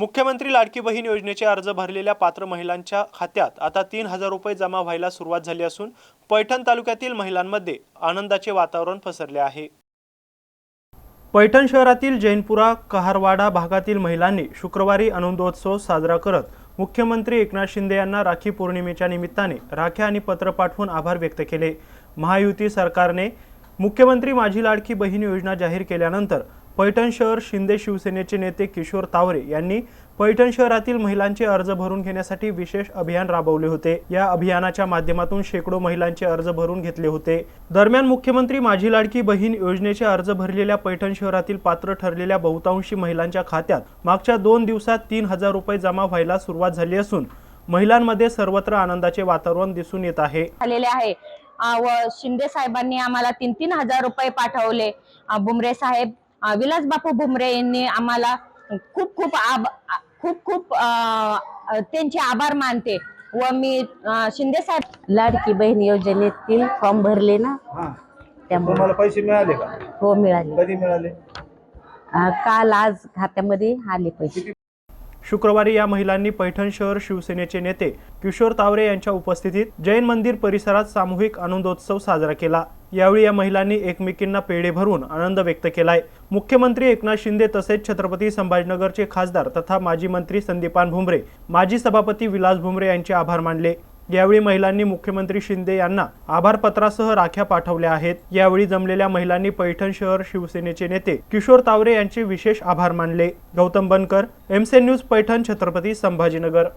मुख्यमंत्री लाडकी बहीण योजनेचे अर्ज भरलेल्या पात्र महिलांच्या खात्यात आता तीन हजार रुपये जमा व्हायला सुरुवात झाली असून पैठण तालुक्यातील महिलांमध्ये आनंदाचे वातावरण पसरले आहे. पैठण शहरातील जैनपुरा कहारवाडा भागातील महिलांनी शुक्रवारी आनंदोत्सव साजरा करत मुख्यमंत्री एकनाथ शिंदे यांना राखी पौर्णिमेच्या निमित्ताने राख्या आणि पत्र पाठवून आभार व्यक्त केले. महायुती सरकारने मुख्यमंत्री माझी लाडकी बहीण योजना जाहीर केल्यानंतर पैठण शहर शिंदे शिवसेनेचे नेते किशोर तावरे यांनी पैठण शहरातील महिलांचे अर्ज भरून घेण्यासाठी विशेष अभियान राबवले होते. या अभियानाच्या माध्यमातून शेकडो महिलांचे अर्ज भरून घेतले होते. दरम्यान मुख्यमंत्री माझी लाडकी बहीण योजनेचे अर्ज भरलेल्या पैठण शहरातील पात्र ठरलेल्या बहुतांशी महिलांच्या खात्यात मागच्या दोन दिवसात तीन हजार रुपये जमा व्हायला सुरुवात झाली असून महिलांमध्ये सर्वत्र आनंदाचे वातावरण दिसून येत आहे. आलेले आहे. व शिंदे साहेबांनी आम्हाला तीन तीन हजार रुपये पाठवले. बुमरे साहेब विलास बापू बुमरे यांनी आम्हाला खूप खूप आब खूप खूप त्यांचे आभार मानते व मी शिंदे साहेब लाडकी बहीण योजनेतील फॉर्म भरले ना? हा. त्यामुळे. तुम्हाला पैसे मिळाले का? हो मिळाले. कधी मिळाले? काल आज खात्यामध्ये आले पैसे. शुक्रवारी या महिलांनी पैठण शहर शिवसेनेचे नेते किशोर तावरे यांच्या उपस्थितीत जैन मंदिर परिसरात सामूहिक आनंदोत्सव साजरा केला. यावेळी या महिलांनी एकमेकींना पेढे भरून आनंद व्यक्त केलाय. मुख्यमंत्री एकनाथ शिंदे तसेच छत्रपती संभाजीनगरचे खासदार तथा माजी मंत्री संदीपान भुमरे माजी सभापती विलास भुमरे यांचे आभार मानले. यावेळी महिलांनी मुख्यमंत्री शिंदे यांना आभारपत्रासह राख्या पाठवल्या आहेत. यावेळी जमलेल्या महिलांनी पैठण शहर शिवसेनेचे नेते किशोर तावरे यांचे विशेष आभार मानले. गौतम बनकर एमसे न्यूज पैठण छत्रपती संभाजीनगर.